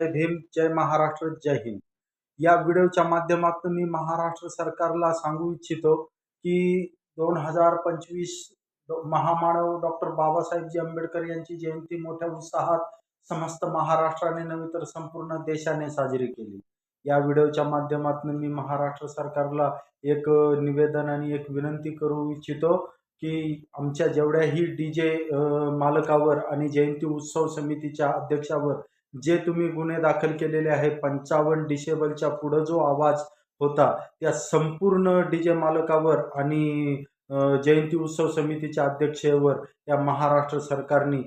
जय भीम जय महाराष्ट्र जय हिंद. या व्हिडिओच्या माध्यमातून मी महाराष्ट्र सरकारला सांगू इच्छितो की दोन हजार पंचवीस महामानव डॉक्टर बाबासाहेबजी आंबेडकर यांची जयंती मोठ्या उत्साहात समस्त महाराष्ट्राने नव्हे तर संपूर्ण देशाने साजरी केली. या व्हिडिओच्या माध्यमातून मी महाराष्ट्र सरकारला एक निवेदन आणि एक विनंती करू इच्छितो की आमच्या जेवढ्याही डी जे मालकावर आणि जयंती उत्सव समितीच्या अध्यक्षावर जे तुम्ही गुन्हे दाखल केलेले आहे पंचावन्न डिसेबलच्या पुढं जो आवाज होता त्या संपूर्ण डी जे मालकावर आणि जयंती उत्सव समितीच्या अध्यक्षेवर या महाराष्ट्र सरकारने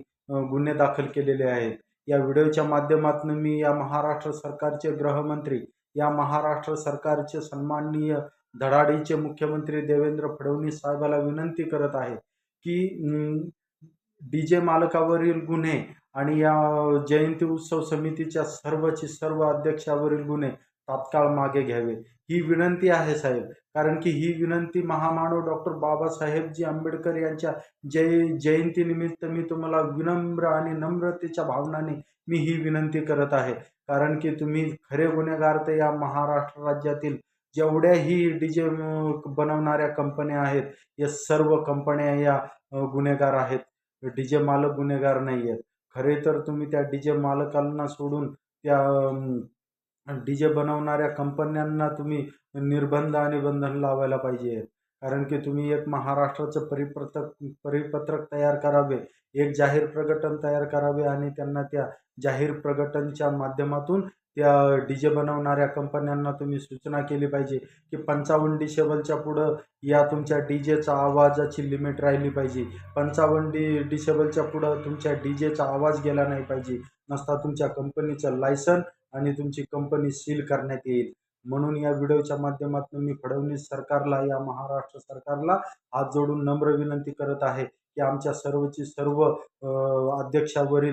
गुन्हे दाखल केलेले आहेत. या व्हिडिओच्या माध्यमातून मी या महाराष्ट्र सरकारचे गृहमंत्री या महाराष्ट्र सरकारचे सन्माननीय धडाडीचे मुख्यमंत्री देवेंद्र फडणवीस साहेबाला विनंती करत आहे की डी जे मालकावरील गुन्हे आणि या जयंती उत्सव समितीच्या सर्वची सर्व अध्यक्षावरील गुन्हे तात्काळ मागे घ्यावे. ही विनंती आहे साहेब. कारण की ही विनंती महामानव डॉक्टर बाबासाहेबजी आंबेडकर यांच्या जय जयंतीनिमित्त मी तुम्हाला विनम्र आणि नम्रतेच्या भावनाने मी ही विनंती करत आहे. कारण की तुम्ही खरे गुन्हेगार तर या महाराष्ट्र राज्यातील जेवढ्याही डी जे बनवणाऱ्या कंपन्या आहेत या सर्व कंपन्या या गुन्हेगार आहेत. डी जे मालक गुन्हेगार नाही आहेत खरे तर तुम्ही त्या डी जे मालकांना सोडून त्या डी जे बनवणाऱ्या कंपन्यांना तुम्ही निर्बंध आणि बंधन लावायला पाहिजे कारण की तुम्ही एक महाराष्ट्राचं परिपत्रक परिपत्रक तयार करावे एक जाहीर प्रकटन तयार करावे आणि त्यांना त्या जाहीर प्रकटनच्या माध्यमातून त्या डी जे बनवणाऱ्या कंपन्यांना तुम्ही सूचना केली पाहिजे की पंचावन्न डिशेबलच्या पुढं या तुमच्या डी जेचा आवाजाची लिमिट राहिली पाहिजे. पंचावन्न डी डिशेबलच्या पुढं तुमच्या डी जेचा आवाज गेला नाही पाहिजे. नसता तुमच्या कंपनीचं लायसन आणि तुमची कंपनी सील करण्यात येईल. म्हणून या व्हिडिओच्या माध्यमातून मी फडणवीस सरकारला या महाराष्ट्र सरकारला हात जोडून नम्र विनंती करत आहे की आमच्या सर्वची सर्व अध्यक्षावरील